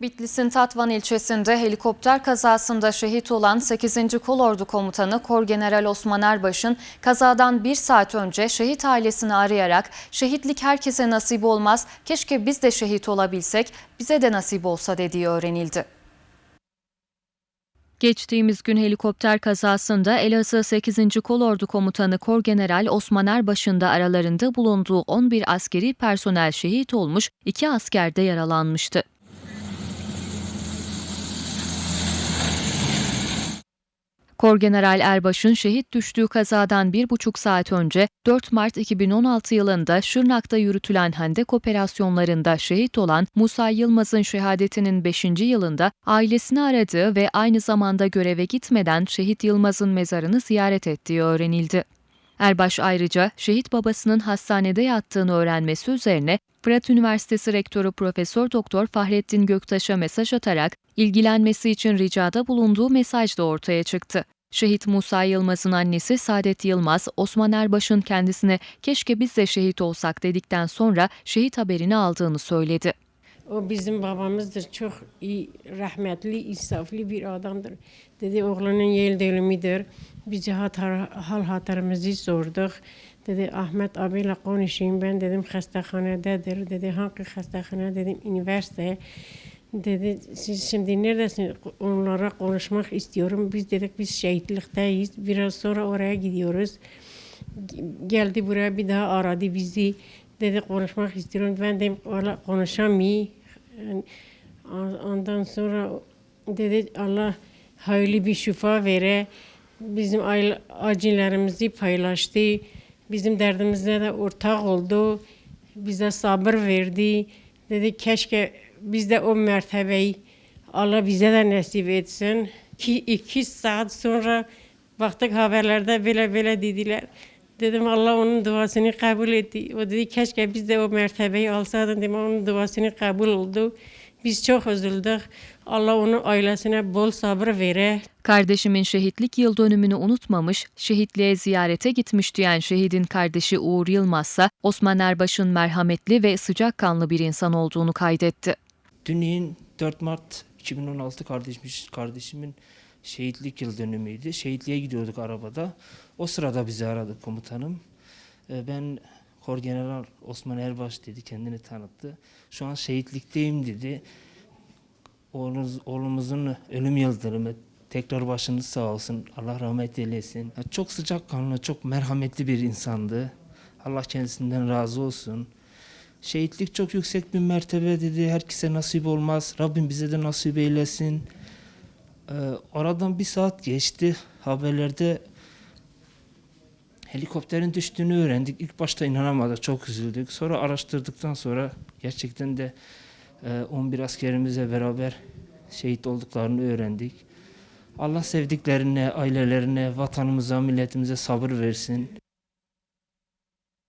Bitlis'in Tatvan ilçesinde helikopter kazasında şehit olan 8. Kolordu Komutanı Korgeneral Osman Erbaş'ın kazadan bir saat önce şehit ailesini arayarak şehitlik herkese nasip olmaz, keşke biz de şehit olabilsek, bize de nasip olsa dediği öğrenildi. Geçtiğimiz gün helikopter kazasında Elazığ 8. Kolordu Komutanı Korgeneral Osman Erbaş'ın da aralarında bulunduğu 11 askeri personel şehit olmuş, 2 asker de yaralanmıştı. Korgeneral Erbaş'ın şehit düştüğü kazadan bir buçuk saat önce 4 Mart 2016 yılında Şırnak'ta yürütülen hendek operasyonlarında şehit olan Musa Yılmaz'ın şehadetinin 5. yılında ailesini aradığı ve aynı zamanda göreve gitmeden şehit Yılmaz'ın mezarını ziyaret ettiği öğrenildi. Erbaş ayrıca şehit babasının hastanede yattığını öğrenmesi üzerine Fırat Üniversitesi Rektörü Profesör Doktor Fahrettin Göktaş'a mesaj atarak ilgilenmesi için ricada bulunduğu mesaj da ortaya çıktı. Şehit Musa Yılmaz'ın annesi Saadet Yılmaz, Osman Erbaş'ın kendisine keşke biz de şehit olsak dedikten sonra şehit haberini aldığını söyledi. O bizim babamızdır. Çok iyi, rahmetli, insaflı bir adamdır. Dedi oğlanın yel dönümüdür. Biz hatar, hal hatırımızı sorduk. Dedi Ahmet abiyle konuşayım. Ben dedim hastahanededir. Dedi hangi hastahane? Dedim üniversite. Dedi siz şimdi neredesiniz? Onlara konuşmak istiyorum. Biz dedik biz şehitlikteyiz. Biraz sonra oraya gidiyoruz. Geldi buraya bir daha aradı bizi. Dedi konuşmak istiyorum. Ben dedim valla ondan sonra dedi Allah hayırlı bir şifa vere. Bizim acılarımızı paylaştı. Bizim derdimize de ortak oldu. Bize sabır verdi. Dedi keşke biz de o mertebeyi Allah bize de nasip etsin. Ki iki saat sonra baktık haberlerde böyle böyle dediler. Dedim Allah onun duasını kabul etti. O dedi keşke biz de o mertebeyi alsaydık. Dedim onun duasını kabul oldu. Biz çok üzüldük. Allah onun ailesine bol sabır vere. Kardeşimin şehitlik yıl dönümünü unutmamış, şehitliğe ziyarete gitmiş diyen şehidin kardeşi Uğur Yılmazsa Osman Erbaş'ın merhametli ve sıcakkanlı bir insan olduğunu kaydetti. Dünün 4 Mart 2016 kardeşmiş, kardeşimin şehitlik yıl dönümüydü. Şehitliğe gidiyorduk arabada. O sırada bizi aradı komutanım. Ee, Ben Korgeneral Osman Erbaş dedi, kendini tanıttı. Şu an şehitlikteyim dedi. Oğlunuz, oğlumuzun ölüm yıl dönümü. Tekrar başınız sağ olsun. Allah rahmet eylesin. Çok sıcakkanlı, çok merhametli bir insandı. Allah kendisinden razı olsun. Şehitlik çok yüksek bir mertebe dedi. Herkese nasip olmaz. Rabbim bize de nasip eylesin. Ee, aradan bir saat geçti. Haberlerde helikopterin düştüğünü öğrendik. İlk başta inanamadık. Çok üzüldük. Sonra araştırdıktan sonra gerçekten de e, 11 askerimizle beraber şehit olduklarını öğrendik. Allah sevdiklerine, ailelerine, vatanımıza, milletimize sabır versin.